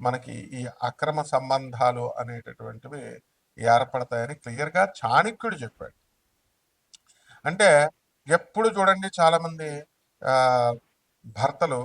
మనకి ఈ అక్రమ సంబంధాలు అనేటటువంటివి ఏర్పడతాయని క్లియర్గా చాణక్యుడు చెప్పాడు. అంటే ఎప్పుడు చూడండి చాలామంది భర్తలు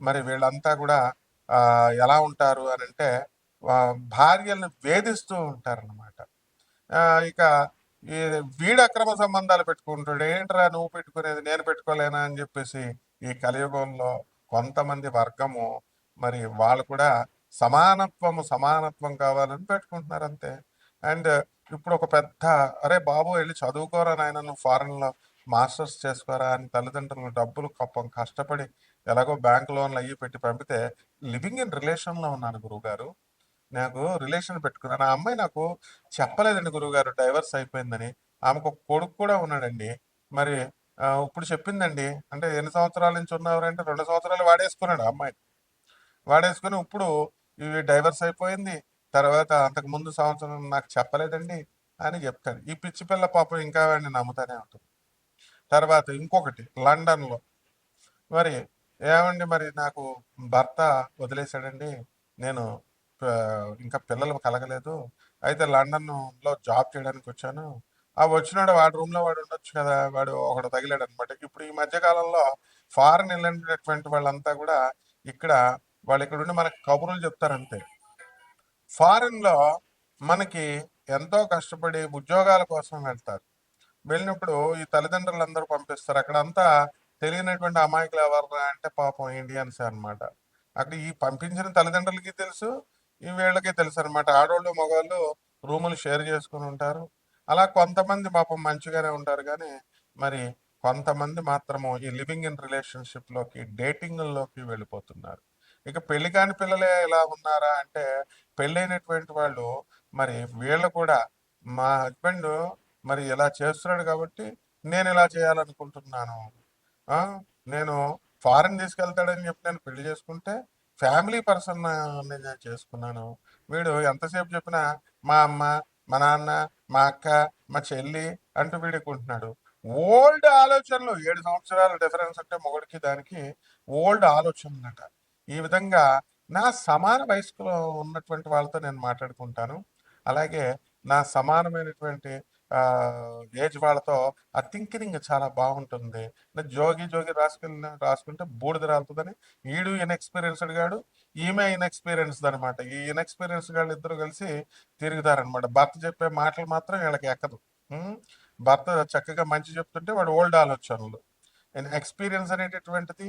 మరి వీళ్ళంతా కూడా ఎలా ఉంటారు అని అంటే భార్యల్ని భార్యలను వేధిస్తూ ఉంటారన్నమాట. ఇక ఈ వీడు అక్రమ సంబంధాలు పెట్టుకుంటాడు ఏంట్రా నువ్వు పెట్టుకునేది నేను పెట్టుకోలేనా? అని చెప్పేసి ఈ కలియుగంలో కొంతమంది వర్గము మరి వాళ్ళు కూడా సమానత్వము సమానత్వం కావాలని పెట్టుకుంటున్నారు అంతే. అండ్ ఇప్పుడు ఒక పెద్ద అరే బాబు వెళ్ళి చదువుకోరా నాయన నువ్వు ఫారెన్లో మాస్టర్స్ చేసుకోరా అని తల్లిదండ్రులు డబ్బులు కప్పం కష్టపడి ఎలాగో బ్యాంక్ లోన్లు అయ్యి పెట్టి పంపితే లివింగ్ ఇన్ రిలేషన్లో ఉన్నాను గురువుగారు. నాకు రిలేషన్ పెట్టుకున్నాను. ఆ అమ్మాయి నాకు చెప్పలేదండి గురువుగారు డైవర్స్ అయిపోయిందని. ఆమెకు ఒక కొడుకు కూడా ఉన్నాడండి. మరి ఇప్పుడు చెప్పిందండి అంటే ఎన్ని సంవత్సరాల నుంచి ఉన్నవారంటే రెండు సంవత్సరాలు వాడేసుకున్నాడు అమ్మాయి. వాడేసుకుని ఇప్పుడు ఇవి డైవర్స్ అయిపోయింది. తర్వాత అంతకు ముందు సంవత్సరం నాకు చెప్పలేదండి అని చెప్తాడు ఈ పిచ్చి పిల్ల పాపం ఇంకా వాడిని నమ్ముతానే ఉంటుంది. తర్వాత ఇంకొకటి లండన్లో. మరి ఏమండి మరి నాకు భర్త వదిలేశాడండి. నేను ఇంకా పిల్లలు కలగలేదు. అయితే లండన్లో జాబ్ చేయడానికి వచ్చాను. ఆ వచ్చినాడు వాడి రూమ్లో వాడు ఉండొచ్చు కదా వాడు ఒకడు తగిలాడు అనమాట ఇప్పుడు ఈ మధ్యకాలంలో ఫారెన్ వెళ్ళినటువంటి వాళ్ళంతా కూడా ఇక్కడ వాళ్ళు ఇక్కడ ఉండి మనకు కబుర్లు చెప్తారంతే అంతే. ఫారిన్లో మనకి ఎంతో కష్టపడి ఉద్యోగాల కోసం వెళ్తారు. వెళ్ళినప్పుడు ఈ తల్లిదండ్రులు అందరూ పంపిస్తారు. అక్కడ అంతా తెలియనటువంటి అమాయకులు ఎవరు అంటే పాపం ఇండియన్స్ అనమాట అక్కడ ఈ పంపించిన తల్లిదండ్రులకి తెలుసు ఈ వీళ్ళకి తెలుసు అనమాట ఆడవాళ్ళు మగవాళ్ళు రూములు షేర్ చేసుకుని ఉంటారు. అలా కొంతమంది పాపం మంచిగానే ఉంటారు కానీ మరి కొంతమంది మాత్రము ఈ లివింగ్ ఇన్ రిలేషన్షిప్లోకి డేటింగ్లోకి వెళ్ళిపోతున్నారు. ఇక పెళ్ళి కాని పిల్లలే ఎలా ఉన్నారా అంటే పెళ్ళైనటువంటి వాళ్ళు మరి వీళ్ళు కూడా మా హస్బెండ్ మరి ఇలా చేస్తున్నాడు కాబట్టి నేను ఇలా చేయాలనుకుంటున్నాను. నేను ఫారెన్ తీసుకెళ్తాడని చెప్పి నేను పెళ్ళి చేసుకుంటే ఫ్యామిలీ పర్సన్ నేను చేసుకున్నాను. వీడు ఎంతసేపు చెప్పినా మా అమ్మ మా నాన్న మా అక్క మా చెల్లి అంటూ వీడుకుంటున్నాడు. ఓల్డ్ ఆలోచనలు ఏడు సంవత్సరాల డిఫరెన్స్ అంటే మొగుడికి దానికి ఓల్డ్ ఆలోచనలట ఈ విధంగా నా సమాన వయస్కులో ఉన్నటువంటి వాళ్ళతో నేను మాట్లాడుకుంటాను. అలాగే నా సమానమైనటువంటి ఏజ్ వాళ్ళతో ఆ థింకింగ్ చాలా బాగుంటుంది. జోగి జోగి రాసుకుని రాసుకుంటే బూడిద రాలుతుందని ఈడు ఇన్ఎక్స్పీరియన్స్డ్ గాడు ఈమె ఇన్ఎక్స్పీరియన్స్డ్ అనమాట ఈ ఇన్ఎక్స్పీరియన్స్ గాళ్ళు ఇద్దరు కలిసి తిరుగుతారనమాట భర్త చెప్పే మాటలు మాత్రం వీళ్ళకి ఎక్కదు. భర్త చక్కగా మంచి చెప్తుంటే వాడు ఓల్డ్ ఆలోచనలు. ఎక్స్పీరియన్స్ అనేటటువంటిది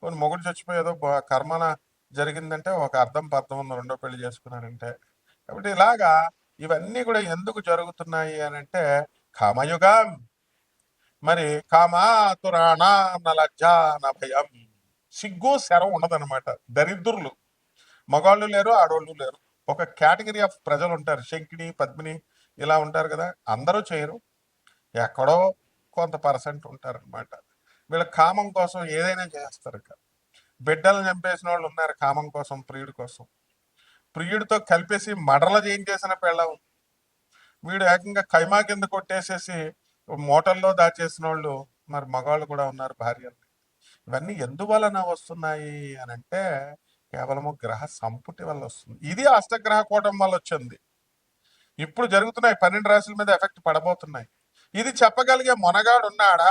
కొన్ని మొగుడు చచ్చిపోయేదో బ- కర్మన జరిగిందంటే ఒక అర్థం పర్థం ఉంది రెండో పెళ్ళి చేసుకున్నారంటే కాబట్టి ఇలాగా ఇవన్నీ కూడా ఎందుకు జరుగుతున్నాయి అని అంటే కామయుగం. మరి కామాతురాణ నలజ్జ భయం సిగ్గు శరం ఉండదన్నమాట. దరిద్రులు. మగాళ్ళు లేరు ఆడోళ్ళు లేరు. ఒక కేటగిరీ ఆఫ్ ప్రజలు ఉంటారు. శంకిని పద్మిని ఇలా ఉంటారు కదా. అందరూ చేయరు. ఎక్కడో కొంత పర్సెంట్ ఉంటారనమాట వీళ్ళ కామం కోసం ఏదైనా చేస్తారు ఇక. బిడ్డలు చంపేసిన వాళ్ళు ఉన్నారు కామం కోసం ప్రియుడి కోసం. ప్రియుడితో కలిపేసి మడల చేయించేసిన పెళ్ళం. వీడు ఏకంగా కైమా కింద కొట్టేసేసి మోటల్లో దాచేసిన వాళ్ళు మరి మగవాళ్ళు కూడా ఉన్నారు భార్యలు ఇవన్నీ ఎందువలన వస్తున్నాయి అని అంటే కేవలము గ్రహ సంపుటి వల్ల వస్తుంది. ఇది అష్టగ్రహ కూటం వల్ల వచ్చింది. ఇప్పుడు జరుగుతున్నాయి పన్నెండు రాశుల మీద ఎఫెక్ట్ పడబోతున్నాయి. ఇది చెప్పగలిగే మొనగాడు ఉన్నాడా?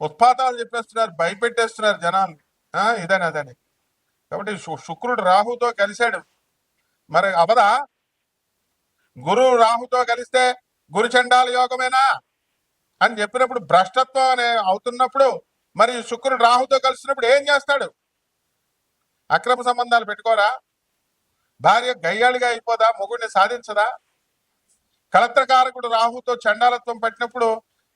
ఉత్పాతాలు చెప్పేస్తున్నారు భయపెట్టేస్తున్నారు జనాలు. ఇదని అదని. కాబట్టి శు- శుక్రుడు రాహుతో కలిశాడు. మరి అవదా? గురువు రాహుతో కలిస్తే గురు చండాల యోగమేనా? అని చెప్పినప్పుడు భ్రష్టత్వం అనే అవుతున్నప్పుడు మరి శుక్రుడు రాహుతో కలిసినప్పుడు ఏం చేస్తాడు? అక్రమ సంబంధాలు పెట్టుకోరా? భార్య గయ్యాళిగా అయిపోదా? మొగుడిని సాధించదా? కలత్రకారకుడు రాహుతో చండాలత్వం పట్టినప్పుడు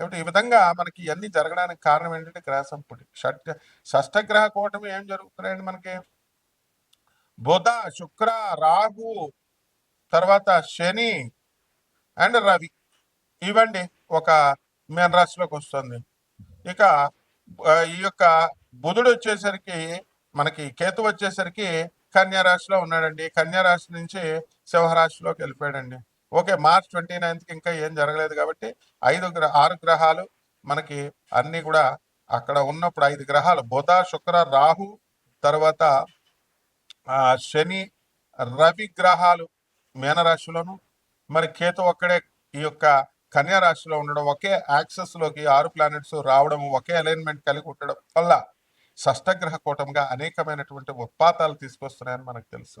కాబట్టి ఈ విధంగా మనకి ఇవన్నీ జరగడానికి కారణం ఏంటంటే గ్రహ సంపుటి షట్ షష్టగ్రహ కూటమి ఏం జరుగుతున్నాయండి మనకి? బుధ శుక్ర రాహు తర్వాత శని అండ్ రవి. ఇవండి ఒక మీన రాశిలోకి వస్తుంది. ఇక ఈ యొక్క బుధుడు వచ్చేసరికి మనకి కేతు వచ్చేసరికి కన్యా రాశిలో ఉన్నాడండి. కన్యా రాశి నుంచి సింహరాశిలోకి వెళ్ళిపోయాడండి. ఓకే మార్చ్ ట్వంటీ నైన్త్కి ఇంకా ఏం జరగలేదు కాబట్టి ఐదు గ్రహ ఆరు గ్రహాలు మనకి అన్నీ కూడా అక్కడ ఉన్నప్పుడు ఐదు గ్రహాలు. బుధ శుక్ర రాహు తర్వాత శని రవి గ్రహాలు మీనరాశిలోను మరి కేతు ఒక్కడే ఈ యొక్క కన్యా రాశిలో ఉండడం ఒకే యాక్సెస్లోకి ఆరు ప్లానెట్స్ రావడం ఒకే అలైన్మెంట్ కలిగి ఉండడం వల్ల షష్టగ్రహ కూటంగా అనేకమైనటువంటి ఉత్పాతాలు తీసుకొస్తున్నాయని మనకు తెలుసు.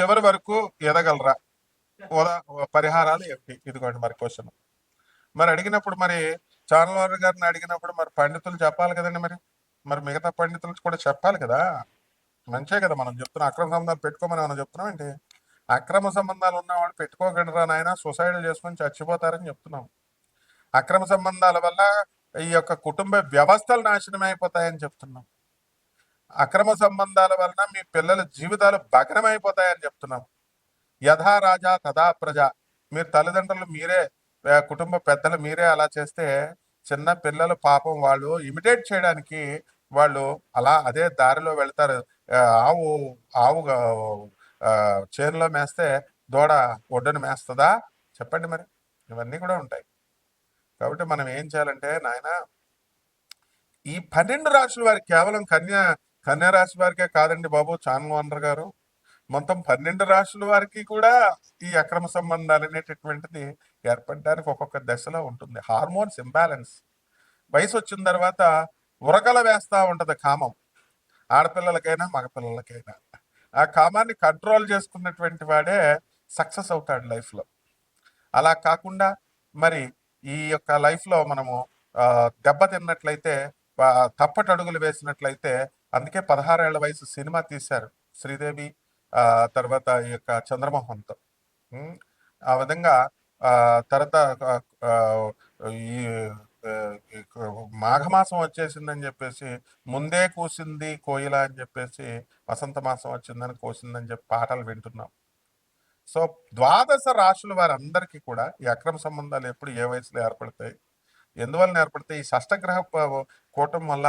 చివరి వరకు ఎదగలరా? ఉదా- పరిహారాలు ఏమిటి ఇదిగోండి మరి క్వశ్చన్. మరి అడిగినప్పుడు మరి చానలవారి గారిని అడిగినప్పుడు మరి పండితులు చెప్పాలి కదండి మరి. మరి మిగతా పండితులు కూడా చెప్పాలి కదా. మంచే కదా మనం చెప్తున్నాం అక్రమ సంబంధాలు పెట్టుకోమని మనం చెప్తున్నాం ఏంటి? అక్రమ సంబంధాలు ఉన్నవాడు పెట్టుకోకండి రా నాయన? సూసైడ్ చేసుకొని చచ్చిపోతారని చెప్తున్నాం. అక్రమ సంబంధాల వల్ల ఈ యొక్క కుటుంబ వ్యవస్థలు నాశనం అయిపోతాయని చెప్తున్నాం. అక్రమ సంబంధాల వలన మీ పిల్లల జీవితాలు భగ్నమైపోతాయని చెప్తున్నాం. యథా రాజా తథా ప్రజ. మీరు తల్లిదండ్రులు మీరే కుటుంబ పెద్దలు మీరే అలా చేస్తే చిన్న పిల్లలు పాపం వాళ్ళు ఇమిటేట్ చేయడానికి వాళ్ళు అలా అదే దారిలో వెళ్తారు. ఆవు ఆవు చేనులో మేస్తే దూడ ఒడ్డును మేస్తుందా? చెప్పండి మరి. ఇవన్నీ కూడా ఉంటాయి. కాబట్టి మనం ఏం చేయాలంటే నాయన ఈ పన్నెండు రాశుల వారికి కేవలం కన్యా కన్యా రాశి వారికే కాదండి బాబు చాన్మోహన్ గారు. మొత్తం పన్నెండు రాశుల వారికి కూడా ఈ అక్రమ సంబంధాలు అనేటటువంటిది ఏర్పడడానికి ఒక్కొక్క దశలో ఉంటుంది. Hormones imbalance. వయసు వచ్చిన తర్వాత ఉరకల వేస్తా ఉంటుంది కామం. ఆడపిల్లలకైనా మగపిల్లలకైనా. ఆ కామాన్ని కంట్రోల్ చేసుకున్నటువంటి వాడే సక్సెస్ అవుతాడు లైఫ్లో. అలా కాకుండా మరి ఈ యొక్క లైఫ్లో మనము దెబ్బతిన్నట్లయితే దెబ్బ తిన్నట్లయితే వేసినట్లయితే అందుకే పదహారేళ్ళ వయసు సినిమా తీశారు శ్రీదేవి తర్వాత ఈ యొక్క చంద్రమోహన్తో. ఆ విధంగా తర్వాత ఈ మాఘమాసం వచ్చేసిందని చెప్పేసి ముందే కూసింది కోయిల అని చెప్పేసి వసంత మాసం వచ్చిందని కోసిందని చెప్పి పాటలు వింటున్నాం. సో ద్వాదశ రాశుల వారందరికీ కూడా ఈ అక్రమ సంబంధాలు ఎప్పుడు ఏ వయసులో ఏర్పడతాయి? ఎందువల్ల ఏర్పడతాయి? ఈ షష్టగ్రహ కూటం వల్ల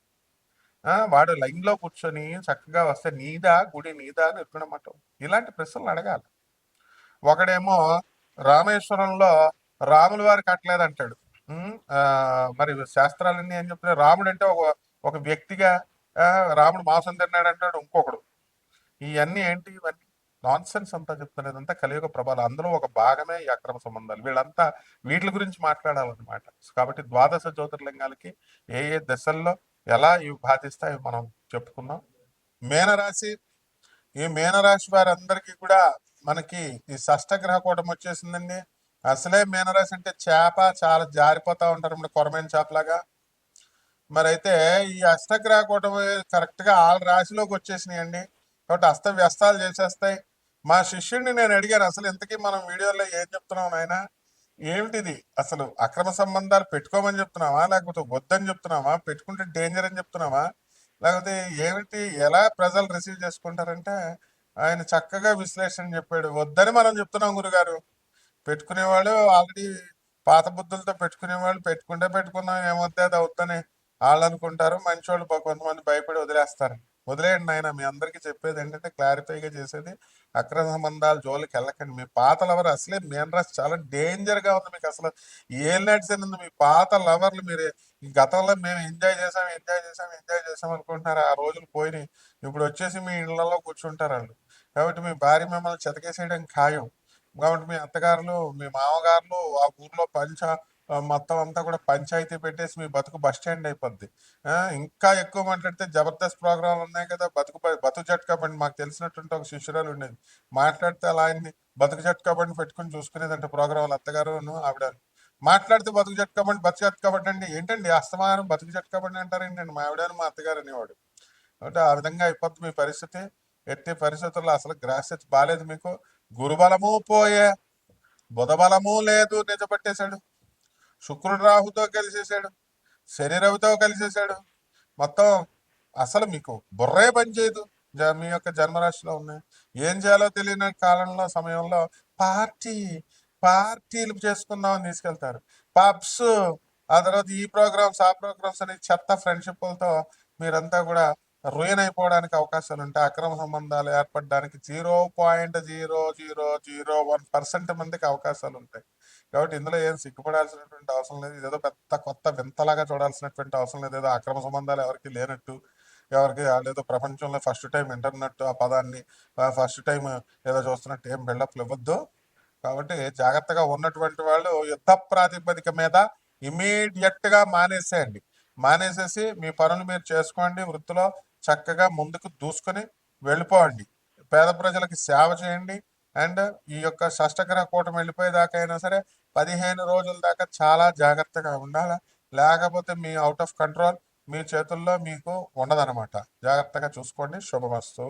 వాడు లైన్లో కూర్చొని చక్కగా వస్తే నీదా గుడి నీదా అని ఎక్కడమాట ఇలాంటి ప్రశ్నలు అడగాలి. ఒకడేమో రామేశ్వరంలో రాముల వారు కట్టలేదు అంటాడు మరి శాస్త్రాలన్నీ ఏం చెప్తున్నాయి? రాముడు అంటే ఒక ఒక వ్యక్తిగా రాముడు మాంసం తిన్నాడు అంటాడు ఇంకొకడు. ఇవన్నీ ఏంటి? ఇవన్నీ నాన్ సెన్స్ అంతా చెప్తున్నది అంతా కలియుగ ప్రభావం అందులో ఒక భాగమే ఈ అక్రమ సంబంధాలు. వీళ్ళంతా వీటి గురించి మాట్లాడాలన్నమాట. కాబట్టి ద్వాదశ జ్యోతిర్లింగాలకి ఏ ఏ దశల్లో ఎలా ఇవి బాధిస్తాయి మనం చెప్పుకున్నాం మేనరాశి ఈ మేనరాశి వారందరికీ కూడా మనకి ఈ షష్టగ్రహ కూటం వచ్చేసిందండి. అసలే మీనరాశి అంటే చేప చాలా జారిపోతా ఉంటారు మన కొరమైన చేపలాగా. మరి అయితే ఈ అష్టగ్రహ కూటం కరెక్ట్గా ఆరు రాశిలోకి వచ్చేసినాయండి. కాబట్టి అస్త వ్యస్తాలు చేసేస్తాయి. మా శిష్యుడిని నేను అడిగాను అసలు ఇంతకీ మనం వీడియోలో ఏం చెప్తున్నాం నాయన? ఏమిటిది? అసలు అక్రమ సంబంధాలు పెట్టుకోమని చెప్తున్నావా? లేకపోతే వద్దని చెప్తున్నావా? పెట్టుకుంటే డేంజర్ అని చెప్తున్నావా? లేకపోతే ఏమిటి? ఎలా ప్రజలు రిసీవ్ చేసుకుంటారంటే ఆయన చక్కగా విశ్లేషణ చెప్పాడు. వద్దని మనం చెప్తున్నాం గురుగారు. పెట్టుకునేవాళ్ళు ఆల్రెడీ పాత బుద్ధులతో పెట్టుకునేవాళ్ళు పెట్టుకుంటే పెట్టుకున్నాం ఏమొద్దే అది అవుతుందని వాళ్ళు అనుకుంటారు. మంచి వాళ్ళు కొంతమంది భయపడి వదిలేస్తారు. వదిలేయండి ఆయన మీ అందరికీ చెప్పేది ఏంటంటే క్లారిఫైగా చేసేది అక్రమ సంబంధాలు జోలికి వెళ్ళకండి. మీ పాత లవర్ అసలే మెయిన్ రాసి చాలా డేంజర్గా ఉంది మీకు అసలు. ఏం నడిచింది మీ పాత లవర్లు మీరు గతంలో మేము ఎంజాయ్ చేసాం ఎంజాయ్ చేసాం ఎంజాయ్ చేసాం అనుకుంటున్నారు. ఆ రోజులు పోయినాయి. ఇప్పుడు వచ్చేసి మీ ఇళ్ళలో కూర్చుంటారు వాళ్ళు. కాబట్టి మీ భార్య మిమ్మల్ని చెతకేసేయడం ఖాయం. కాబట్టి మీ అత్తగారులు మీ మామగారులు ఆ ఊర్లో పంచ మొత్తం అంతా కూడా పంచాయతీ పెట్టేసి మీ బతుకు బస్ స్టాండ్ అయిపోద్ది. ఇంకా ఎక్కువ మాట్లాడితే జబర్దస్త్ ప్రోగ్రామ్ ఉన్నాయి కదా బతుకు బతుకు జట్కా బండి మాకు తెలిసినటువంటి ఒక శిష్యురాలు ఉండేది. మాట్లాడితే అలా ఆయన్ని బతుకు జట్కా బండి పెట్టుకుని చూసుకునేదంటే ప్రోగ్రాంలు అత్తగారు ఆవిడ మాట్లాడితే బతుకు జట్కా బండి బతుకు జట్కా బండి అండి. ఏంటండి అస్తమానం బతుకు జట్కా బండి అంటారు ఏంటండి మా ఆవిడ మా అత్తగారు అనేవాడు. కాబట్టి ఆ విధంగా అయిపోద్ది మీ పరిస్థితి. ఎట్టి పరిస్థితుల్లో అసలు గ్రాస్యత బాలేదు మీకు. గురుబలము పోయే బుధబలము లేదు నిజపెట్టేశాడు శుక్రుడు రాహుతో కలిసేసాడు శని రవితో కలిసేసాడు మొత్తం అసలు మీకు బుర్రే పనిచేయదు జ- మీ యొక్క జన్మరాశిలో ఉన్నాయి ఏం చేయాలో తెలియని కాలంలో సమయంలో పార్టీ పార్టీలు చేసుకుందామని తీసుకెళ్తారు. పబ్స్ ఆ తర్వాత ఈ ప్రోగ్రామ్స్ ఆ ప్రోగ్రామ్స్ అనే చెత్త ఫ్రెండ్షిప్లతో మీరంతా కూడా రుయన్ అయిపోవడానికి అవకాశాలు ఉంటాయి అక్రమ సంబంధాలు ఏర్పడడానికి zero point zero zero zero one percent మందికి అవకాశాలు ఉంటాయి కాబట్టి ఇందులో ఏం సిగ్గుపడాల్సినటువంటి అవసరం లేదు. ఇదేదో పెద్ద కొత్త వింతలాగా చూడాల్సినటువంటి అవసరం లేదు. ఏదో అక్రమ సంబంధాలు ఎవరికి లేనట్టు ఎవరికి ఏదో ప్రపంచంలో ఫస్ట్ టైం వింటున్నట్టు ఆ పదాన్ని ఫస్ట్ టైం ఏదో చూస్తున్నట్టు ఏం బిల్డప్లు ఇవ్వద్దు. కాబట్టి జాగ్రత్తగా ఉన్నటువంటి వాళ్ళు యుద్ధ ప్రాతిపదిక మీద ఇమీడియట్గా మానేసేయండి. మానేసేసి మీ పనులు మీరు చేసుకోండి. వృత్తిలో చక్కగా ముందుకు దూసుకొని వెళ్ళిపోండి. పేద ప్రజలకి సేవ చేయండి. అండ్ ఈ యొక్క షష్టగ్రహ కూటమి వెళ్ళిపోయేదాకా అయినా సరే పదిహేను రోజుల దాకా చాలా జాగ్రత్తగా ఉండాలి? లేకపోతే మీ అవుట్ ఆఫ్ కంట్రోల్ మీ చేతుల్లో మీకు ఉండదన్నమాట. జాగ్రత్తగా చూసుకోండి. శుభమస్తు.